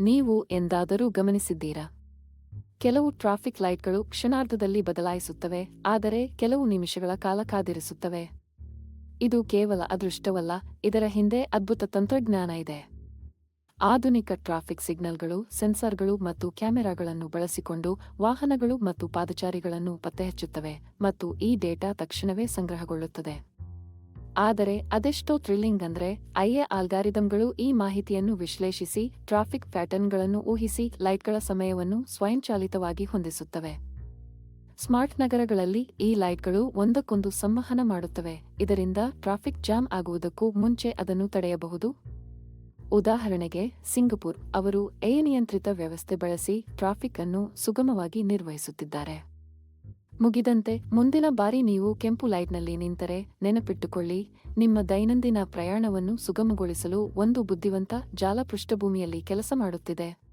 ನೀವು ಎಂದಾದರೂ ಗಮನಿಸಿದ್ದೀರಾ? ಕೆಲವು ಟ್ರಾಫಿಕ್ ಲೈಟ್ಗಳು ಕ್ಷಣಾರ್ಧದಲ್ಲಿ ಬದಲಾಯಿಸುತ್ತವೆ, ಆದರೆ ಕೆಲವು ನಿಮಿಷಗಳ ಕಾಲ ಕಾದಿರಿಸುತ್ತವೆ. ಇದು ಕೇವಲ ಅದೃಷ್ಟವಲ್ಲ, ಇದರ ಹಿಂದೆ ಅದ್ಭುತ ತಂತ್ರಜ್ಞಾನ ಇದೆ. ಆಧುನಿಕ ಟ್ರಾಫಿಕ್ ಸಿಗ್ನಲ್ಗಳು, ಸೆನ್ಸಾರ್ಗಳು ಮತ್ತು ಕ್ಯಾಮೆರಾಗಳನ್ನು ಬಳಸಿಕೊಂಡು ವಾಹನಗಳು ಮತ್ತು ಪಾದಚಾರಿಗಳನ್ನು ಪತ್ತೆಹಚ್ಚುತ್ತವೆ ಮತ್ತು ಈ ಡೇಟಾ ತಕ್ಷಣವೇ ಸಂಗ್ರಹಗೊಳ್ಳುತ್ತದೆ. ಆದರೆ ಅದೆಷ್ಟೋ ಥ್ರಿಲ್ಲಿಂಗ್ ಅಂದ್ರೆ ಐಎ ಆಲ್ಗಾರಿದಮ್ಗಳು ಈ ಮಾಹಿತಿಯನ್ನು ವಿಶ್ಲೇಷಿಸಿ, ಟ್ರಾಫಿಕ್ ಪ್ಯಾಟರ್ನ್ಗಳನ್ನು ಊಹಿಸಿ, ಲೈಟ್ಗಳ ಸಮಯವನ್ನು ಸ್ವಯಂಚಾಲಿತವಾಗಿ ಹೊಂದಿಸುತ್ತವೆ. ಸ್ಮಾರ್ಟ್ ನಗರಗಳಲ್ಲಿ ಈ ಲೈಟ್ಗಳು ಒಂದಕ್ಕೊಂದು ಸಂವಹನ ಮಾಡುತ್ತವೆ. ಇದರಿಂದ ಟ್ರಾಫಿಕ್ ಜಾಮ್ ಆಗುವುದಕ್ಕೂ ಮುಂಚೆ ಅದನ್ನು ತಡೆಯಬಹುದು. ಉದಾಹರಣೆಗೆ, ಸಿಂಗಪುರ್ ಅವರು ಎ ನಿಯಂತ್ರಿತ ವ್ಯವಸ್ಥೆ ಬಳಸಿ ಟ್ರಾಫಿಕ್ ಅನ್ನು ಸುಗಮವಾಗಿ ನಿರ್ವಹಿಸುತ್ತಿದ್ದಾರೆ. ಮುಗಿದಂತೆ ಮುಂದಿನ ಬಾರಿ ನೀವು ಕೆಂಪು ಲೈಟ್ನಲ್ಲಿ ನಿಂತರೆ ನೆನಪಿಟ್ಟುಕೊಳ್ಳಿ, ನಿಮ್ಮ ದೈನಂದಿನ ಪ್ರಯಾಣವನ್ನು ಸುಗಮಗೊಳಿಸಲು ಒಂದು ಬುದ್ಧಿವಂತ ಜಾಲ ಪೃಷ್ಠಭೂಮಿಯಲ್ಲಿ ಕೆಲಸ ಮಾಡುತ್ತಿದೆ.